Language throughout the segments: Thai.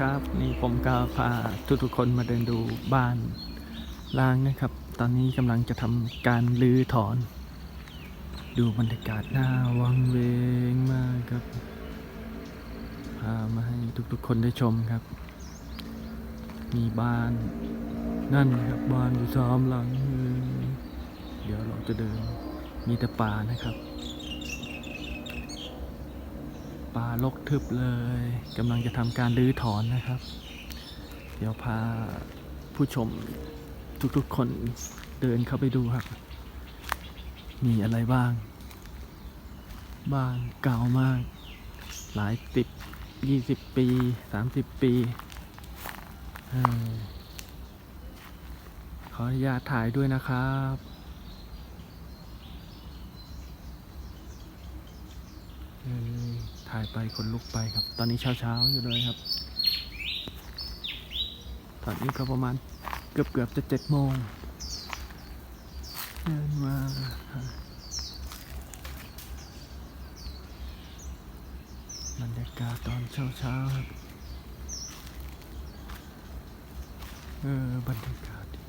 ครับนี่ผมก็พาทุกๆคนมาเดินดูบ้านล้างนะครับ ตอนนี้กำลังจะทำการรื้อถอน ดูบรรยากาศหน้าวังเวงมากครับ พามาให้ทุกๆคนได้ชมครับ มีบ้านนั่นครับบ้านอยู่สามหลัง เดี๋ยวเราจะเดินมีแต่ป่านะครับ ป่ารกทึบเลยกำลังจะทำการรื้อถอนนะครับ เดี๋ยวพาผู้ชมทุกๆคนเดินเข้าไปดูครับ มีอะไรบ้าง บ้านเก่ามาก หลายสิบยี่สิบปีสามสิบปีขออนุญาตถ่ายด้วยนะครับ เออ ถ่ายไปคนลุกไปครับ ตอนนี้เช้าเช้าๆอยู่เลยครับ ตอนนี้ก็ประมาณเกือบเกือบๆจะเจ็ดโมงเดินมาบรรยากาศตอนเช้าเช้าๆครับเออบรรยากาศดี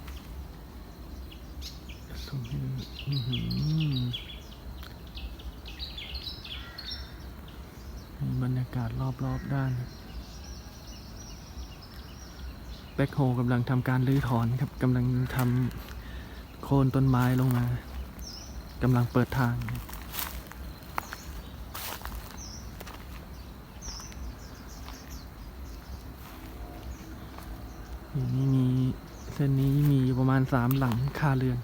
ตรงนี้อื้อหือมีบรรยากาศรอบๆด้านแบ็คโฮกำลังทำการรื้อถอนครับกำลังทำโค่นต้นไม้ลงมากำลังเปิดทาง นี่มีเส้นนี้มีประมาณสามหลังคาเรือน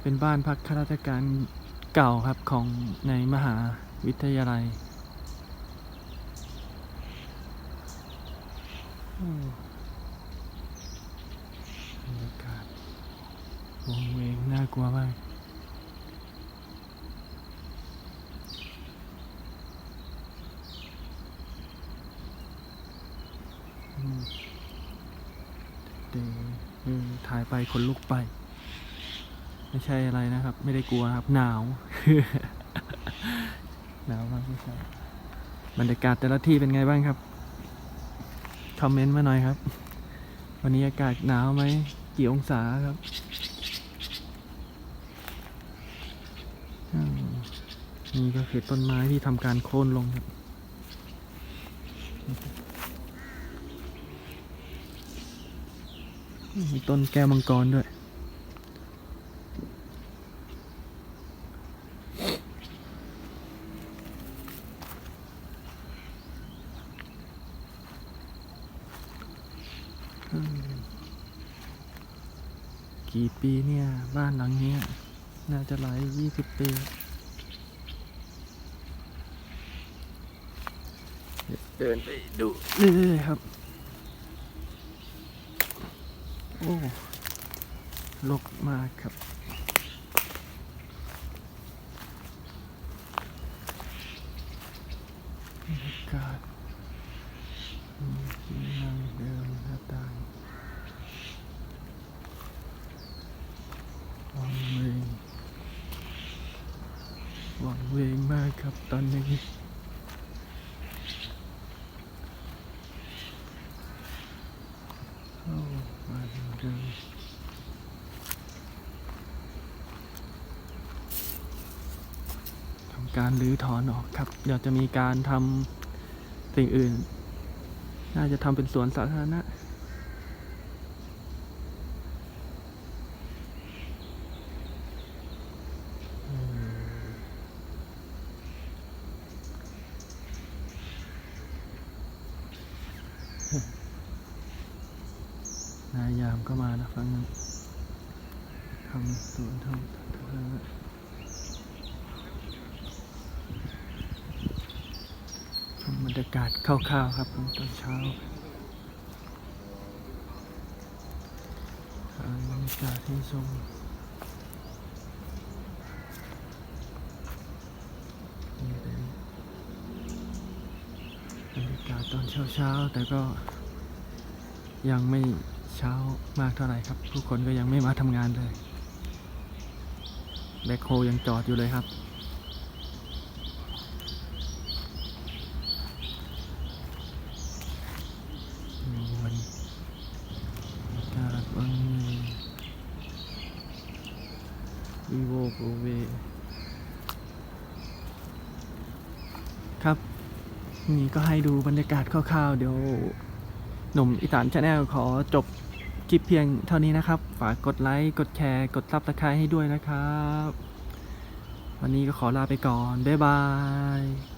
เป็นบ้านพักข้าราชการเก่าครับของในมหาวิทยาลัย โอ้บรรยากาศวงเวงน่ากลัวมากเดี๋ยวเอถ่ายไปคนลุกไป ไม่ใช่อะไรนะครับ ไม่ได้กลัวครับ หนาว หนาวมากไม่ใช่บรรยากาศแต่ละที่เป็นไงบ้างครับ คอมเมนต์มาหน่อยครับ วันนี้อากาศหนาวไหม กี่องศาครับอืม นี่ก็คือต้นไม้ที่ทำการโค่นลงครับมีต้นแก้วมังกรด้วย กี่ปีเนี่ย บ้านหลังนี้ น่าจะหลายยี่สิบปี เดินไปดูเรื่อยๆครับ โอ้ลกมากครับ บรรยากาศมีที่นั่งเดิมหน้าต่างวังเวงวังเวงมากครับตอนนี้ เข้ามาเดิมทำ การรื้อถอนออกครับ เดี๋ยวจะมีการทำสิ่งอื่น น่าจะทำเป็นสวนสาธารณะนายยามก็มานะฟังนั้นทำสวนทำสาธา รณะชมบรรยากาศคร่าวๆครับตอนเช้าบรรยากาศที่ชมนี่เลยบรรยากาศตอนเช้าๆ แต่ก็ยังไม่เช้ามากเท่าไหร่ครับ ผู้คนก็ยังไม่มาทำงานเลย แบคโฮยังจอดอยู่เลยครับ vivo pro v ครับ นี่ก็ให้ดูบรรยากาศคร่าวๆ เดี๋ยว หนุ่มอีสานชาแนลขอจบคลิปเพียงเท่านี้นะครับ ฝากกดไลค์ กดแชร์ กดซับสไครต์ให้ด้วยนะครับ วันนี้ก็ขอลาไปก่อน บ๊ายบาย